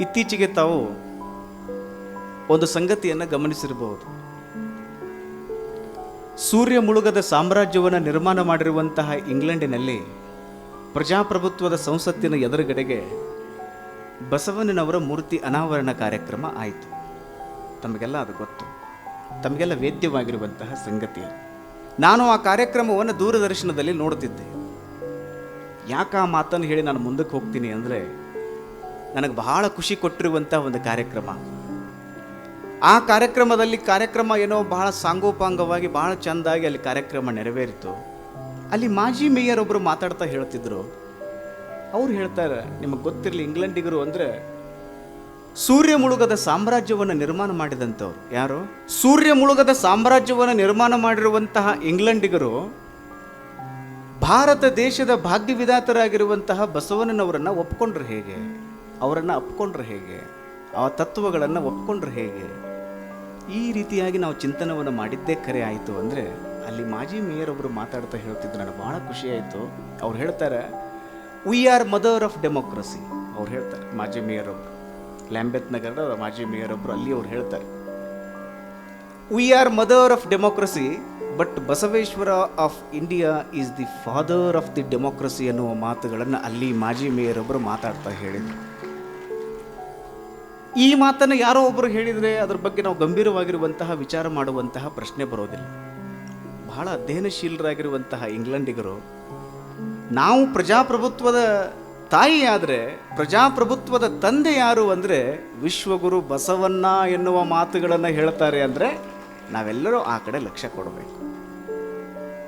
ಇತ್ತೀಚೆಗೆ ತಾವು ಒಂದು ಸಂಗತಿಯನ್ನು ಗಮನಿಸಿರಬಹುದು. ಸೂರ್ಯ ಮುಳುಗದ ಸಾಮ್ರಾಜ್ಯವನ್ನು ನಿರ್ಮಾಣ ಮಾಡಿರುವಂತಹ ಇಂಗ್ಲೆಂಡಿನಲ್ಲಿ ಪ್ರಜಾಪ್ರಭುತ್ವದ ಸಂಸತ್ತಿನ ಎದುರುಗಡೆಗೆ ಬಸವಣ್ಣನವರ ಮೂರ್ತಿ ಅನಾವರಣ ಕಾರ್ಯಕ್ರಮ ಆಯಿತು. ತಮಗೆಲ್ಲ ಅದು ಗೊತ್ತು. ತಮಗೆಲ್ಲ ವೇದ್ಯವಾಗಿರುವಂತಹ ಸಂಗತಿ. ನಾನು ಆ ಕಾರ್ಯಕ್ರಮವನ್ನು ದೂರದರ್ಶನದಲ್ಲಿ ನೋಡ್ತಿದ್ದೆ ಯಾಕೆ ಆ ಮಾತನ್ನು ಹೇಳಿ ನಾನು ಮುಂದಕ್ಕೆ ಹೋಗ್ತೀನಿ ಅಂದರೆ ನನಗೆ ಬಹಳ ಖುಷಿ ಕೊಟ್ಟಿರುವಂಥ ಒಂದು ಕಾರ್ಯಕ್ರಮ. ಆ ಕಾರ್ಯಕ್ರಮದಲ್ಲಿ ಕಾರ್ಯಕ್ರಮ ಏನೋ ಬಹಳ ಸಾಂಗೋಪಾಂಗವಾಗಿ, ಬಹಳ ಚೆಂದಾಗಿ ಅಲ್ಲಿ ಕಾರ್ಯಕ್ರಮ ನೆರವೇರಿತು. ಅಲ್ಲಿ ಮಾಜಿ ಮೇಯರ್ ಒಬ್ಬರು ಮಾತಾಡ್ತಾ ಹೇಳ್ತಿದ್ರು. ಅವ್ರು ಹೇಳ್ತಾರೆ, ನಿಮಗೆ ಗೊತ್ತಿರಲಿ, ಇಂಗ್ಲೆಂಡಿಗರು ಅಂದರೆ ಸೂರ್ಯ ಮುಳುಗದ ಸಾಮ್ರಾಜ್ಯವನ್ನು ನಿರ್ಮಾಣ ಮಾಡಿದಂಥವ್ರು. ಯಾರು? ಸೂರ್ಯ ಮುಳುಗದ ಸಾಮ್ರಾಜ್ಯವನ್ನು ನಿರ್ಮಾಣ ಮಾಡಿರುವಂತಹ ಇಂಗ್ಲೆಂಡಿಗರು ಭಾರತ ದೇಶದ ಭಾಗ್ಯವಿಧಾತರಾಗಿರುವಂತಹ ಬಸವಣ್ಣನವರನ್ನು ಒಪ್ಕೊಂಡ್ರು ಹೇಗೆ? ಅವರನ್ನು ಅಪ್ಕೊಂಡ್ರೆ ಹೇಗೆ? ಆ ತತ್ವಗಳನ್ನು ಒಪ್ಕೊಂಡ್ರೆ ಹೇಗೆ? ಈ ರೀತಿಯಾಗಿ ನಾವು ಚಿಂತನವನ್ನು ಮಾಡಿದ್ದೇ ಕರೆ ಆಯಿತು ಅಂದರೆ ಅಲ್ಲಿ ಮಾಜಿ ಮೇಯರ್ ಒಬ್ಬರು ಮಾತಾಡ್ತಾ ಹೇಳ್ತಿದ್ರು, ನನಗೆ ಭಾಳ ಖುಷಿ ಆಯಿತು. ಅವ್ರು ಹೇಳ್ತಾರೆ we are mother of democracy ಅವ್ರು ಹೇಳ್ತಾರೆ, ಮಾಜಿ ಮೇಯರ್ ಒಬ್ಬರು ಲ್ಯಾಂಬೆತ್ ನಗರದ ಮಾಜಿ ಮೇಯರ್ ಒಬ್ಬರು ಅಲ್ಲಿ ಅವ್ರು ಹೇಳ್ತಾರೆ we are mother of democracy but Basaveshwara of India is the father of the democracy ಅನ್ನುವ ಮಾತುಗಳನ್ನು ಅಲ್ಲಿ ಮಾಜಿ ಮೇಯರ್ ಒಬ್ಬರು ಮಾತಾಡ್ತಾ ಹೇಳಿದರು. ಈ ಮಾತನ್ನು ಯಾರೋ ಒಬ್ಬರು ಹೇಳಿದರೆ ಅದ್ರ ಬಗ್ಗೆ ನಾವು ಗಂಭೀರವಾಗಿರುವಂತಹ ವಿಚಾರ ಮಾಡುವಂತಹ ಪ್ರಶ್ನೆ ಬರೋದಿಲ್ಲ. ಬಹಳ ಅಧ್ಯಯನಶೀಲರಾಗಿರುವಂತಹ ಇಂಗ್ಲೆಂಡಿಗರು, ನಾವು ಪ್ರಜಾಪ್ರಭುತ್ವದ ತಾಯಿ ಆದರೆ ಪ್ರಜಾಪ್ರಭುತ್ವದ ತಂದೆ ಯಾರು ಅಂದರೆ ವಿಶ್ವಗುರು ಬಸವಣ್ಣ ಎನ್ನುವ ಮಾತುಗಳನ್ನು ಹೇಳ್ತಾರೆ ಅಂದರೆ ನಾವೆಲ್ಲರೂ ಆ ಕಡೆ ಲಕ್ಷ್ಯ ಕೊಡಬೇಕು.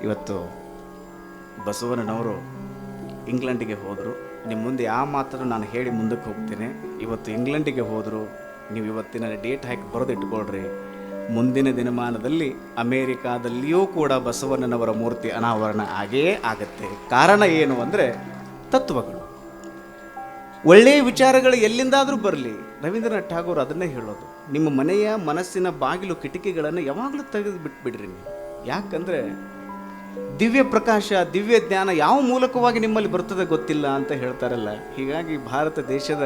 ಇವತ್ತು ಬಸವಣ್ಣನವರು ಇಂಗ್ಲೆಂಡಿಗೆ ಹೋದರು. ನಿಮ್ಮ ಮುಂದೆ ಆ ಮಾತನ್ನು ನಾನು ಹೇಳಿ ಮುಂದಕ್ಕೆ ಹೋಗ್ತೇನೆ. ಇವತ್ತು ಇಂಗ್ಲೆಂಡಿಗೆ ಹೋದರು, ನೀವು ಇವತ್ತಿನ ಡೇಟ್ ಹಾಕಿ ಬರೆದಿಟ್ಕೊಳ್ರಿ. ಮುಂದಿನ ದಿನಮಾನದಲ್ಲಿ ಅಮೇರಿಕಾದಲ್ಲಿಯೂ ಕೂಡ ಬಸವಣ್ಣನವರ ಮೂರ್ತಿ ಅನಾವರಣ ಆಗೇ ಆಗತ್ತೆ. ಕಾರಣ ಏನು ಅಂದರೆ ತತ್ವಗಳು. ಒಳ್ಳೆಯ ವಿಚಾರಗಳು ಎಲ್ಲಿಂದಾದರೂ ಬರಲಿ, ರವೀಂದ್ರನಾಥ್ ಠಾಗೂರ್ ಅದನ್ನೇ ಹೇಳೋದು. ನಿಮ್ಮ ಮನೆಯ ಮನಸ್ಸಿನ ಬಾಗಿಲು ಕಿಟಕಿಗಳನ್ನು ಯಾವಾಗಲೂ ತೆಗೆದು ಬಿಟ್ಬಿಡ್ರಿ ನೀವು. ಯಾಕಂದರೆ ದಿವ್ಯ ಪ್ರಕಾಶ, ದಿವ್ಯ ಜ್ಞಾನ ಯಾವ ಮೂಲಕವಾಗಿ ನಿಮ್ಮಲ್ಲಿ ಬರ್ತದೆ ಗೊತ್ತಿಲ್ಲ ಅಂತ ಹೇಳ್ತಾರಲ್ಲ. ಹೀಗಾಗಿ ಭಾರತ ದೇಶದ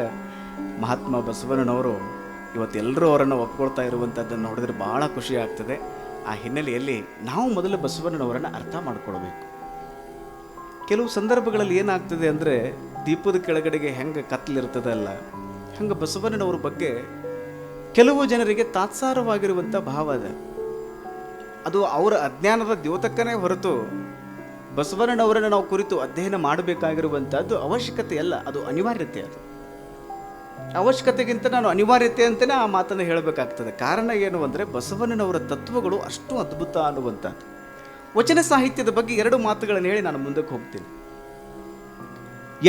ಮಹಾತ್ಮ ಬಸವಣ್ಣನವರು ಇವತ್ತೆಲ್ಲರೂ ಅವರನ್ನು ಒಪ್ಕೊಳ್ತಾ ಇರುವಂಥದ್ದನ್ನು ನೋಡಿದ್ರೆ ಭಾಳ ಖುಷಿ ಆಗ್ತದೆ. ಆ ಹಿನ್ನೆಲೆಯಲ್ಲಿ ನಾವು ಮೊದಲು ಬಸವಣ್ಣನವರನ್ನು ಅರ್ಥ ಮಾಡ್ಕೊಳ್ಬೇಕು. ಕೆಲವು ಸಂದರ್ಭಗಳಲ್ಲಿ ಏನಾಗ್ತದೆ ಅಂದರೆ ದೀಪದ ಕೆಳಗಡೆಗೆ ಹೆಂಗೆ ಕತ್ತಲಿರ್ತದಲ್ಲ, ಹಂಗೆ ಬಸವಣ್ಣನವ್ರ ಬಗ್ಗೆ ಕೆಲವು ಜನರಿಗೆ ತಾತ್ಸಾರವಾಗಿರುವಂಥ ಭಾವ ಅದ. ಅದು ಅವರ ಅಜ್ಞಾನದ ದ್ಯೋತಕ್ಕನೇ ಹೊರತು ಬಸವಣ್ಣನವರನ್ನು ನಾವು ಕುರಿತು ಅಧ್ಯಯನ ಮಾಡಬೇಕಾಗಿರುವಂಥದ್ದು ಅವಶ್ಯಕತೆ ಅಲ್ಲ ಅದು ಅನಿವಾರ್ಯತೆ ಅದು. ಅವಶ್ಯಕತೆಗಿಂತ ನಾನು ಅನಿವಾರ್ಯತೆ ಅಂತಲೇ ಆ ಮಾತನ್ನು ಹೇಳಬೇಕಾಗ್ತದೆ. ಕಾರಣ ಏನು ಅಂದರೆ ಬಸವಣ್ಣನವರ ತತ್ವಗಳು ಅಷ್ಟು ಅದ್ಭುತ ಅನ್ನುವಂಥದ್ದು. ವಚನ ಸಾಹಿತ್ಯದ ಬಗ್ಗೆ ಎರಡು ಮಾತುಗಳನ್ನು ಹೇಳಿ ನಾನು ಮುಂದಕ್ಕೆ ಹೋಗ್ತೀನಿ.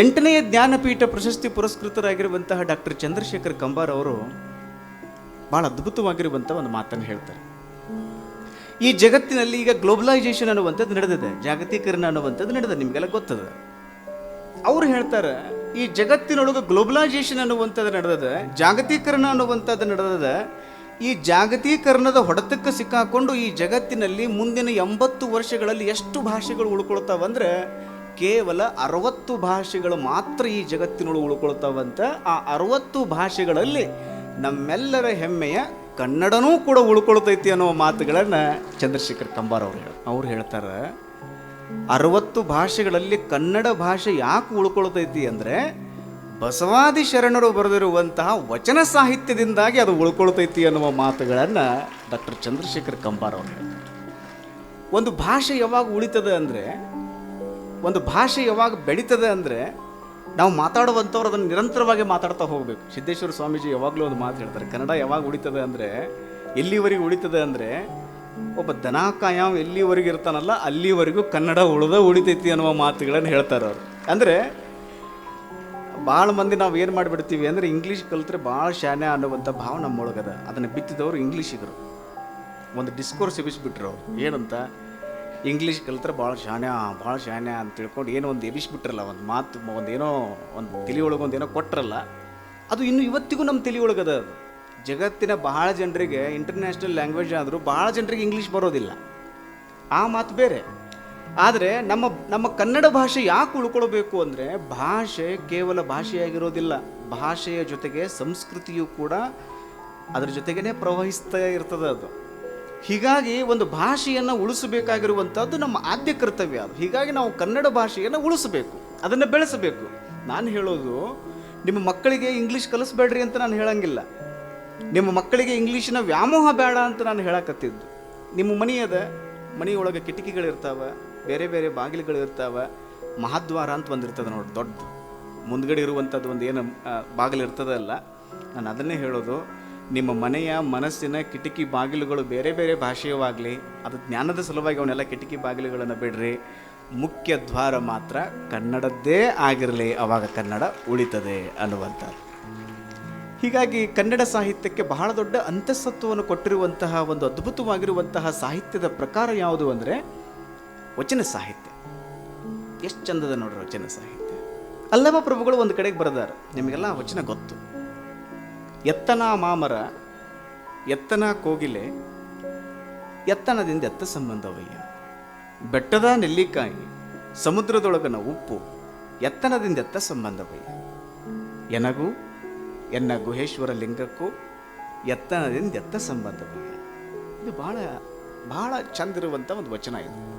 ಎಂಟನೆಯ ಜ್ಞಾನಪೀಠ ಪ್ರಶಸ್ತಿ ಪುರಸ್ಕೃತರಾಗಿರುವಂತಹ ಡಾಕ್ಟರ್ ಚಂದ್ರಶೇಖರ್ ಕಂಬಾರ್ ಅವರು ಬಹಳ ಅದ್ಭುತವಾಗಿರುವಂಥ ಒಂದು ಮಾತನ್ನು ಹೇಳ್ತಾರೆ. ಈ ಜಗತ್ತಿನಲ್ಲಿ ಈಗ ಗ್ಲೋಬಲೈಸೇಷನ್ ಅನ್ನುವಂಥದ್ದು ನಡೆದಿದೆ, ಜಾಗತೀಕರಣ ಅನ್ನುವಂಥದ್ದು ನಡೆದಿದೆ, ನಿಮಗೆಲ್ಲ ಗೊತ್ತದ? ಅವ್ರು ಹೇಳ್ತಾರೆ, ಈ ಜಗತ್ತಿನೊಳಗೆ ಗ್ಲೋಬಲೈಸೇಷನ್ ಅನ್ನುವಂಥದ್ದು ನಡೆದದ, ಜಾಗತೀಕರಣ ಅನ್ನುವಂಥದ್ದು ನಡೆದದ, ಈ ಜಾಗತೀಕರಣದ ಹೊಡೆತಕ್ಕೆ ಸಿಕ್ಕಾಕೊಂಡು ಈ ಜಗತ್ತಿನಲ್ಲಿ ಮುಂದಿನ ಎಂಬತ್ತು ವರ್ಷಗಳಲ್ಲಿ ಎಷ್ಟು ಭಾಷೆಗಳು ಉಳ್ಕೊಳ್ತಾವಂದ್ರೆ, ಕೇವಲ ಅರವತ್ತು ಭಾಷೆಗಳು ಮಾತ್ರ ಈ ಜಗತ್ತಿನೊಳಗೆ ಉಳ್ಕೊಳ್ತಾವಂತ ಆ ಅರವತ್ತು ಭಾಷೆಗಳಲ್ಲಿ ನಮ್ಮೆಲ್ಲರ ಹೆಮ್ಮೆಯ ಕನ್ನಡನೂ ಕೂಡ ಉಳ್ಕೊಳ್ತೈತಿ ಅನ್ನೋ ಮಾತುಗಳನ್ನು ಚಂದ್ರಶೇಖರ್ ಕಂಬಾರ್ ಅವ್ರು ಹೇಳ, ಅವ್ರು ಹೇಳ್ತಾರೆ. ಅರವತ್ತು ಭಾಷೆಗಳಲ್ಲಿ ಕನ್ನಡ ಭಾಷೆ ಯಾಕೆ ಉಳ್ಕೊಳ್ತೈತಿ ಅಂದರೆ ಬಸವಾದಿ ಶರಣರು ಬರೆದಿರುವಂತಹ ವಚನ ಸಾಹಿತ್ಯದಿಂದಾಗಿ ಅದು ಉಳ್ಕೊಳ್ತೈತಿ ಅನ್ನುವ ಮಾತುಗಳನ್ನು ಡಾಕ್ಟರ್ ಚಂದ್ರಶೇಖರ್ ಕಂಬಾರ್ ಅವರು ಹೇಳ್ತಾರೆ. ಒಂದು ಭಾಷೆ ಯಾವಾಗ ಉಳಿತದೆ ಅಂದರೆ, ಒಂದು ಭಾಷೆ ಯಾವಾಗ ಬೆಳೀತದೆ ಅಂದರೆ ನಾವು ಮಾತಾಡುವಂಥವ್ರು ಅದನ್ನು ನಿರಂತರವಾಗಿ ಮಾತಾಡ್ತಾ ಹೋಗಬೇಕು. ಸಿದ್ದೇಶ್ವರ ಸ್ವಾಮೀಜಿ ಯಾವಾಗಲೂ ಒಂದು ಮಾತು ಹೇಳ್ತಾರೆ, ಕನ್ನಡ ಯಾವಾಗ ಉಳಿತದೆ ಅಂದರೆ, ಎಲ್ಲಿವರೆಗೆ ಉಳಿತದೆ ಅಂದರೆ, ಒಬ್ಬ ದನ ಕಾಯಾಮ್ ಎಲ್ಲಿವರೆಗೆ ಇರ್ತಾನಲ್ಲ, ಅಲ್ಲಿವರೆಗೂ ಕನ್ನಡ ಉಳಿದ ಉಳಿತೈತಿ ಅನ್ನುವ ಮಾತುಗಳನ್ನು ಹೇಳ್ತಾರೆ ಅವರು. ಅಂದರೆ ಭಾಳ ಮಂದಿ ನಾವು ಏನು ಮಾಡಿಬಿಡ್ತೀವಿ ಅಂದರೆ ಇಂಗ್ಲೀಷ್ ಕಲಿತ್ರೆ ಭಾಳ ಶಾನೆ ಅನ್ನುವಂಥ ಭಾವ ನಮ್ಮೊಳಗದ. ಅದನ್ನು ಬಿತ್ತಿದವರು ಇಂಗ್ಲೀಷಿಗರು ಒಂದು ಡಿಸ್ಕೋರ್ಸ್ ಎಬಿಸ್ಬಿಟ್ರು ಅವರು. ಏನಂತ? ಇಂಗ್ಲೀಷ್ ಕಲಿತ್ರೆ ಭಾಳ ಶಾನ್ಯ ಭಾಳ ಶಾನ್ಯ ಅಂತ ತಿಳ್ಕೊಂಡು ಏನೋ ಒಂದು ಎಬಿಸ್ಬಿಟ್ರಲ್ಲ ಒಂದು ಮಾತು, ಒಂದು ಏನೋ ಒಂದು ತಿಳಿಯೊಳಗೆ ಒಂದೇನೋ ಒಂದು ಏನೋ ಕೊಟ್ರಲ್ಲ, ಅದು ಇನ್ನು ಇವತ್ತಿಗೂ ನಮ್ಮ ತಿಳಿಯೊಳಗದ ಅದು. ಜಗತ್ತಿನ ಬಹಳ ಜನರಿಗೆ ಇಂಟರ್ನ್ಯಾಷನಲ್ ಲ್ಯಾಂಗ್ವೇಜ್ ಆದರೂ ಭಾಳ ಜನರಿಗೆ ಇಂಗ್ಲೀಷ್ ಬರೋದಿಲ್ಲ. ಆ ಮಾತು ಬೇರೆ. ಆದರೆ ನಮ್ಮ ನಮ್ಮ ಕನ್ನಡ ಭಾಷೆ ಯಾಕೆ ಉಳ್ಕೊಳ್ಬೇಕು ಅಂದರೆ ಭಾಷೆ ಕೇವಲ ಭಾಷೆಯಾಗಿರೋದಿಲ್ಲ. ಭಾಷೆಯ ಜೊತೆಗೆ ಸಂಸ್ಕೃತಿಯು ಕೂಡ ಅದರ ಜೊತೆಗೇ ಪ್ರವಹಿಸ್ತಾ ಇರ್ತದೆ ಅದು. ಹೀಗಾಗಿ ಒಂದು ಭಾಷೆಯನ್ನು ಉಳಿಸಬೇಕಾಗಿರುವಂಥದ್ದು ನಮ್ಮ ಆದ್ಯ ಕರ್ತವ್ಯ ಅದು. ಹೀಗಾಗಿ ನಾವು ಕನ್ನಡ ಭಾಷೆಯನ್ನು ಉಳಿಸಬೇಕು, ಅದನ್ನು ಬೆಳೆಸಬೇಕು. ನಾನು ಹೇಳೋದು, ನಿಮ್ಮ ಮಕ್ಕಳಿಗೆ ಇಂಗ್ಲೀಷ್ ಕಲಿಸ್ಬೇಡ್ರಿ ಅಂತ ನಾನು ಹೇಳಂಗಿಲ್ಲ. ನಿಮ್ಮ ಮಕ್ಕಳಿಗೆ ಇಂಗ್ಲೀಷಿನ ವ್ಯಾಮೋಹ ಬೇಡ ಅಂತ ನಾನು ಹೇಳಕತ್ತಿದ್ದು. ನಿಮ್ಮ ಮನೆಯದ, ಮನೆಯೊಳಗೆ ಕಿಟಕಿಗಳಿರ್ತಾವೆ, ಬೇರೆ ಬೇರೆ ಬಾಗಿಲುಗಳು ಇರ್ತಾವೆ ಮಹಾದ್ವಾರ ಅಂತ ಒಂದಿರ್ತದೆ ನೋಡಿ ದೊಡ್ಡದು ಮುಂದ್ಗಡೆ ಇರುವಂಥದ್ದು ಒಂದು ಏನು ಬಾಗಿಲು ಇರ್ತದಲ್ಲ, ನಾನು ಅದನ್ನೇ ಹೇಳೋದು. ನಿಮ್ಮ ಮನೆಯ ಮನಸ್ಸಿನ ಕಿಟಕಿ ಬಾಗಿಲುಗಳು ಬೇರೆ ಬೇರೆ ಭಾಷೆಯವಾಗಲಿ, ಅದು ಜ್ಞಾನದ ಸಲುವಾಗಿ ಅವನ್ನೆಲ್ಲ ಕಿಟಕಿ ಬಾಗಿಲುಗಳನ್ನು ಬಿಡ್ರಿ. ಮುಖ್ಯ ದ್ವಾರ ಮಾತ್ರ ಕನ್ನಡದ್ದೇ ಆಗಿರಲಿ, ಅವಾಗ ಕನ್ನಡ ಉಳಿತದೆ ಅನ್ನುವಂಥದ್ದು. ಹೀಗಾಗಿ ಕನ್ನಡ ಸಾಹಿತ್ಯಕ್ಕೆ ಬಹಳ ದೊಡ್ಡ ಅಂತಸ್ತತ್ವವನ್ನು ಕೊಟ್ಟಿರುವಂತಹ, ಒಂದು ಅದ್ಭುತವಾಗಿರುವಂತಹ ಸಾಹಿತ್ಯದ ಪ್ರಕಾರ ಯಾವುದು ಅಂದರೆ, ವಚನ ಸಾಹಿತ್ಯ. ಎಷ್ಟು ಚಂದದ ನೋಡ್ರಿ ವಚನ ಸಾಹಿತ್ಯ. ಅಲ್ಲಮ ಪ್ರಭುಗಳು ಒಂದು ಕಡೆಗೆ ಬರೆದಾರೆ, ನಿಮಗೆಲ್ಲ ವಚನ ಗೊತ್ತು. ಎತ್ತನ ಮಾಮರ, ಎತ್ತನ ಕೋಗಿಲೆ, ಎತ್ತನದಿಂದ ಎತ್ತ ಸಂಬಂಧವಯ್ಯ. ಬೆಟ್ಟದ ನೆಲ್ಲಿಕಾಯಿ, ಸಮುದ್ರದೊಳಗನ ಉಪ್ಪು, ಎತ್ತನದಿಂದ ಎತ್ತ ಸಂಬಂಧವಯ್ಯ. ಎನಗೂ, ಎನ್ನ ಗುಹೇಶ್ವರ ಲಿಂಗಕ್ಕೂ ಎತ್ತನದಿಂದ ಎತ್ತ ಸಂಬಂಧವಯ್ಯ. ಇದು ಭಾಳ ಭಾಳ ಚಂದಿರುವಂಥ ಒಂದು ವಚನ ಇದು.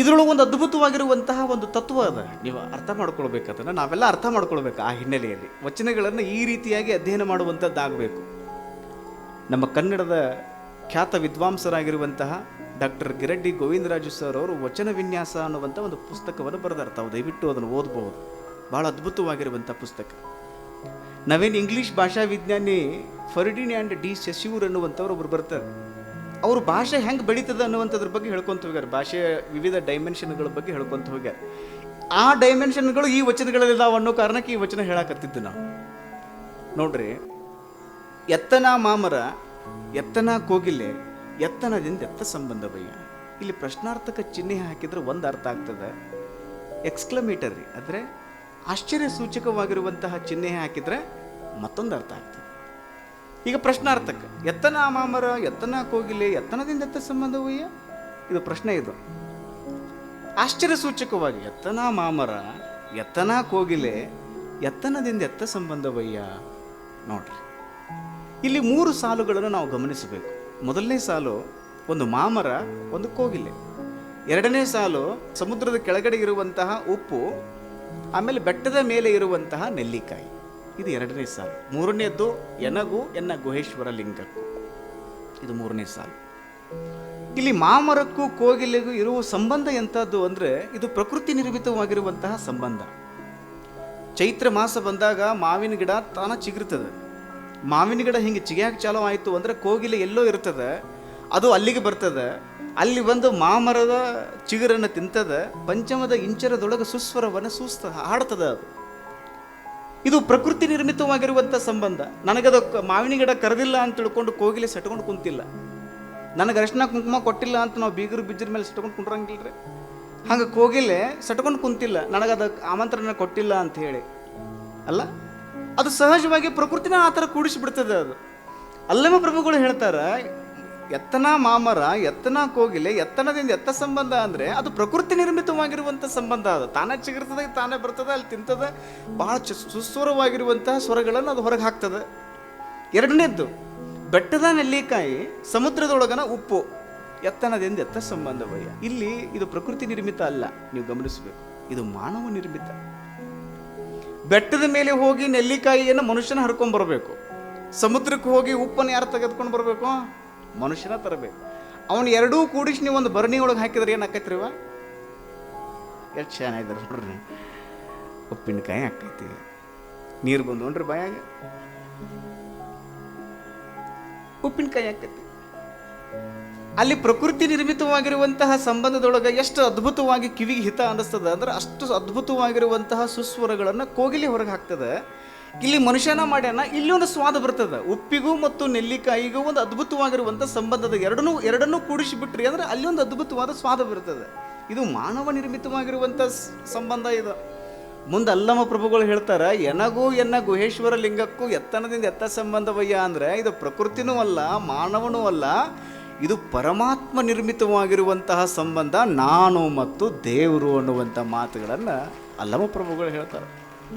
ಇದರೊಳಗೆ ಒಂದು ಅದ್ಭುತವಾಗಿರುವಂತಹ ಒಂದು ತತ್ವ ಅದ. ನೀವು ಅರ್ಥ ಮಾಡ್ಕೊಳ್ಬೇಕಂದ್ರೆ ನಾವೆಲ್ಲ ಅರ್ಥ ಮಾಡ್ಕೊಳ್ಬೇಕು ಆ ಹಿನ್ನೆಲೆಯಲ್ಲಿ. ವಚನಗಳನ್ನು ಈ ರೀತಿಯಾಗಿ ಅಧ್ಯಯನ ಮಾಡುವಂಥದ್ದಾಗಬೇಕು. ನಮ್ಮ ಕನ್ನಡದ ಖ್ಯಾತ ವಿದ್ವಾಂಸರಾಗಿರುವಂತಹ ಡಾಕ್ಟರ್ ಗಿರಡ್ಡಿ ಗೋವಿಂದರಾಜು ಸರ್ ಅವರು ವಚನ ವಿನ್ಯಾಸ ಅನ್ನುವಂಥ ಒಂದು ಪುಸ್ತಕವನ್ನು ಬರೆದಾರೆ. ದಯವಿಟ್ಟು ಅದನ್ನು ಓದಬಹುದು. ಭಾಳ ಅದ್ಭುತವಾಗಿರುವಂಥ ಪುಸ್ತಕ. ನಾವೇನು ಇಂಗ್ಲೀಷ್ ಭಾಷಾ ವಿಜ್ಞಾನಿ ಫರ್ಡಿನ್ ಆ್ಯಂಡ್ ಡಿ ಶಶಿಯೂರ್ ಅನ್ನುವಂಥವ್ರು ಒಬ್ಬರು ಬರ್ತಾರೆ. ಅವರು ಭಾಷೆ ಹೆಂಗೆ ಬೆಳೀತದೆ ಅನ್ನುವಂಥದ್ರ ಬಗ್ಗೆ ಹೇಳ್ಕೊತ ಹೋಗ್ಯಾರ. ಭಾಷೆಯ ವಿವಿಧ ಡೈಮೆನ್ಷನ್ಗಳ ಬಗ್ಗೆ ಹೇಳ್ಕೊತ ಹೋಗ್ಯಾರ. ಆ ಡೈಮೆನ್ಷನ್ಗಳು ಈ ವಚನಗಳಲ್ಲಿ ಇದಾವ ಅನ್ನೋ ಕಾರಣಕ್ಕೆ ಈ ವಚನ ಹೇಳಕತ್ತಿದ್ದು ನಾವು. ನೋಡ್ರಿ, ಎತ್ತನ ಮಾಮರ, ಎತ್ತನ ಕೋಗಿಲೆ, ಎತ್ತನದಿಂದ ಎತ್ತ ಸಂಬಂಧವಯ್ಯ ಇಲ್ಲಿ ಪ್ರಶ್ನಾರ್ಥಕ ಚಿಹ್ನೆ ಹಾಕಿದ್ರೆ ಒಂದು ಅರ್ಥ ಆಗ್ತದೆ. ಎಕ್ಸ್ಕ್ಲಮೇಟರಿ ಅಂದರೆ ಆಶ್ಚರ್ಯ ಸೂಚಕವಾಗಿರುವಂತಹ ಚಿಹ್ನೆ ಹಾಕಿದ್ರೆ ಮತ್ತೊಂದು ಅರ್ಥ ಆಗ್ತದೆ. ಈಗ ಪ್ರಶ್ನಾರ್ಥಕ. ಎತ್ತನ ಮಾಮರ, ಎತ್ತನ ಕೋಗಿಲೆ, ಎತ್ತನದಿಂದ ಎತ್ತ ಸಂಬಂಧವಯ್ಯ ಇದು ಪ್ರಶ್ನೆ ಇದು. ಆಶ್ಚರ್ಯ ಸೂಚಕವಾಗಿ ಎತ್ತನ ಮಾಮರ, ಎತ್ತನ ಕೋಗಿಲೆ, ಎತ್ತನದಿಂದ ಎತ್ತ ಸಂಬಂಧವಯ್ಯ ನೋಡ್ರಿ. ಇಲ್ಲಿ ಮೂರು ಸಾಲುಗಳನ್ನು ನಾವು ಗಮನಿಸಬೇಕು. ಮೊದಲನೇ ಸಾಲು ಒಂದು ಮಾಮರ, ಒಂದು ಕೋಗಿಲೆ. ಎರಡನೇ ಸಾಲು ಸಮುದ್ರದ ಕೆಳಗಡೆ ಇರುವಂತಹ ಉಪ್ಪು, ಆಮೇಲೆ ಬೆಟ್ಟದ ಮೇಲೆ ಇರುವಂತಹ ನೆಲ್ಲಿಕಾಯಿ. ಇದು ಎರಡನೇ ಸಾಲು. ಮೂರನೇದ್ದು ಎನಗು ಎನ್ನ ಗುಹೇಶ್ವರ ಲಿಂಗಕ್ಕೂ. ಇದು ಮೂರನೇ ಸಾಲು. ಇಲ್ಲಿ ಮಾಮರಕ್ಕೂ ಕೋಗಿಲೆಗೂ ಇರುವ ಸಂಬಂಧ ಎಂಥದ್ದು ಅಂದರೆ ಇದು ಪ್ರಕೃತಿ ನಿರ್ಮಿತವಾಗಿರುವಂತಹ ಸಂಬಂಧ. ಚೈತ್ರ ಮಾಸ ಬಂದಾಗ ಮಾವಿನ ಗಿಡ ತಾನ ಚಿಗುರ್ತದೆ. ಮಾವಿನ ಗಿಡ ಹಿಂಗೆ ಚಿಗಿಯಾಕೆ ಚಾಲೋ ಆಯಿತು ಅಂದರೆ ಕೋಗಿಲೆ ಎಲ್ಲೋ ಇರ್ತದೆ, ಅದು ಅಲ್ಲಿಗೆ ಬರ್ತದೆ. ಅಲ್ಲಿ ಬಂದು ಮಾಮರದ ಚಿಗುರನ್ನು ತಿಂತದ, ಪಂಚಮದ ಇಂಚರದೊಳಗೆ ಸುಸ್ವರವನ್ನು ಸೂಸ್ತ, ಹಾಡ್ತದ ಅದು. ಇದು ಪ್ರಕೃತಿ ನಿರ್ಮಿತವಾಗಿರುವಂಥ ಸಂಬಂಧ. ನನಗದು ಮಾವಿನ ಗಿಡ ಕರೆದಿಲ್ಲ ಅಂತ ತಿಳ್ಕೊಂಡು ಕೋಗಿಲೆ ಸೆಟ್ಕೊಂಡು ಕುಂತಿಲ್ಲ. ನನಗೆ ಅರಿಶಿನ ಕುಂಕುಮ ಕೊಟ್ಟಿಲ್ಲ ಅಂತ ನಾವು ಬೀಗರು ಬಿಜ್ಜರ ಮೇಲೆ ಸಟ್ಕೊಂಡು ಕುಂಡ್ರಂಗಿಲ್ರಿ ಹಂಗೆ ಕೋಗಿಲೆ ಸೆಟ್ಕೊಂಡು ಕುಂತಿಲ್ಲ. ನನಗೆ ಅದಕ್ಕೆ ಆಮಂತ್ರಣ ಕೊಟ್ಟಿಲ್ಲ ಅಂತ ಹೇಳಿ. ಅಲ್ಲ? ಅದು ಸಹಜವಾಗಿ ಪ್ರಕೃತಿನ ಆ ಥರ ಕೂಡಿಸಿಬಿಡ್ತದೆ ಅದು. ಅಲ್ಲಮ್ಮ ಪ್ರಭುಗಳು ಹೇಳ್ತಾರ ಎತ್ತನ ಮಾಮರ, ಎತ್ತನ ಕೋಗಿಲೆ, ಎತ್ತನದಿಂದ ಎತ್ತ ಸಂಬಂಧ ಅಂದರೆ ಅದು ಪ್ರಕೃತಿ ನಿರ್ಮಿತವಾಗಿರುವಂಥ ಸಂಬಂಧ. ಅದು ತಾನೇ ಚಿಗಿರ್ತದೆ, ತಾನೇ ಬರ್ತದೆ, ಅಲ್ಲಿ ತಿಂತದೆ. ಭಾಳ ಸುಸ್ವರವಾಗಿರುವಂತಹ ಸ್ವರಗಳನ್ನು ಅದು ಹೊರಗೆ ಹಾಕ್ತದೆ. ಎರಡನೇದ್ದು, ಬೆಟ್ಟದ ನೆಲ್ಲಿಕಾಯಿ ಸಮುದ್ರದೊಳಗನ ಉಪ್ಪು, ಎತ್ತನದಿಂದ ಎತ್ತ ಸಂಬಂಧವಯ್ಯ ಇಲ್ಲಿ ಇದು ಪ್ರಕೃತಿ ನಿರ್ಮಿತ ಅಲ್ಲ, ನೀವು ಗಮನಿಸಬೇಕು. ಇದು ಮಾನವ ನಿರ್ಮಿತ. ಬೆಟ್ಟದ ಮೇಲೆ ಹೋಗಿ ನೆಲ್ಲಿಕಾಯಿಯನ್ನು ಮನುಷ್ಯನ ಹರ್ಕೊಂಡು ಬರಬೇಕು. ಸಮುದ್ರಕ್ಕೆ ಹೋಗಿ ಉಪ್ಪನ್ನು ಯಾರು ತೆಗೆದುಕೊಂಡು ಬರಬೇಕು? ಮನುಷ್ಯನ ತರಬೇಕು. ಅವನು ಎರಡೂ ಕೂಡಿಸಿ ನೀವು ಒಂದು ಭರಣಿ ಒಳಗೆ ಹಾಕಿದ್ರೆ ಏನು ಆಕೈತ್ರಿವ ಎಷ್ಟು ಚೆನ್ನಾಗಿದ್ದಾರೆ ನೋಡ್ರಿ. ಉಪ್ಪಿನಕಾಯಿ ಹಾಕೈತಿ ನೀರು ಬಂದು ನೋಡ್ರಿ ಬಾಯಾಗ. ಉಪ್ಪಿನಕಾಯಿ ಆಕೈತಿ. ಅಲ್ಲಿ ಪ್ರಕೃತಿ ನಿರ್ಮಿತವಾಗಿರುವಂತಹ ಸಂಬಂಧದೊಳಗೆ ಎಷ್ಟು ಅದ್ಭುತವಾಗಿ ಕಿವಿಗೆ ಹಿತ ಅನ್ನಿಸ್ತದ ಅಂದ್ರೆ ಅಷ್ಟು ಅದ್ಭುತವಾಗಿರುವಂತಹ ಸುಸ್ವರಗಳನ್ನು ಕೋಗಿಲೆ ಹೊರಗೆ ಹಾಕ್ತದೆ. ಇಲ್ಲಿ ಮನುಷ್ಯನ ಮಾಡ್ಯಾನ, ಇಲ್ಲಿ ಒಂದು ಸ್ವಾದ ಬರ್ತದೆ. ಉಪ್ಪಿಗೂ ಮತ್ತು ನೆಲ್ಲಿಕಾಯಿಗೂ ಒಂದು ಅದ್ಭುತವಾಗಿರುವಂಥ ಸಂಬಂಧದ ಎರಡನ್ನೂ ಎರಡನ್ನೂ ಕೂಡಿಸಿಬಿಟ್ರಿ ಅಂದ್ರೆ ಅಲ್ಲಿ ಒಂದು ಅದ್ಭುತವಾದ ಸ್ವಾದ ಬರ್ತದೆ. ಇದು ಮಾನವ ನಿರ್ಮಿತವಾಗಿರುವಂಥ ಸಂಬಂಧ ಇದು. ಮುಂದೆ ಅಲ್ಲಮ ಪ್ರಭುಗಳು ಹೇಳ್ತಾರೆ, ಎನಗೂ ಎನ್ನ ಗುಹೇಶ್ವರ ಲಿಂಗಕ್ಕೂ ಎತ್ತನದಿಂದ ಎತ್ತ ಸಂಬಂಧವಯ್ಯ ಅಂದರೆ ಇದು ಪ್ರಕೃತಿನೂ ಅಲ್ಲ, ಮಾನವನೂ ಅಲ್ಲ. ಇದು ಪರಮಾತ್ಮ ನಿರ್ಮಿತವಾಗಿರುವಂತಹ ಸಂಬಂಧ ನಾನು ಮತ್ತು ದೇವರು ಅನ್ನುವಂಥ ಮಾತುಗಳನ್ನು ಅಲ್ಲಮ ಪ್ರಭುಗಳು ಹೇಳ್ತಾರೆ.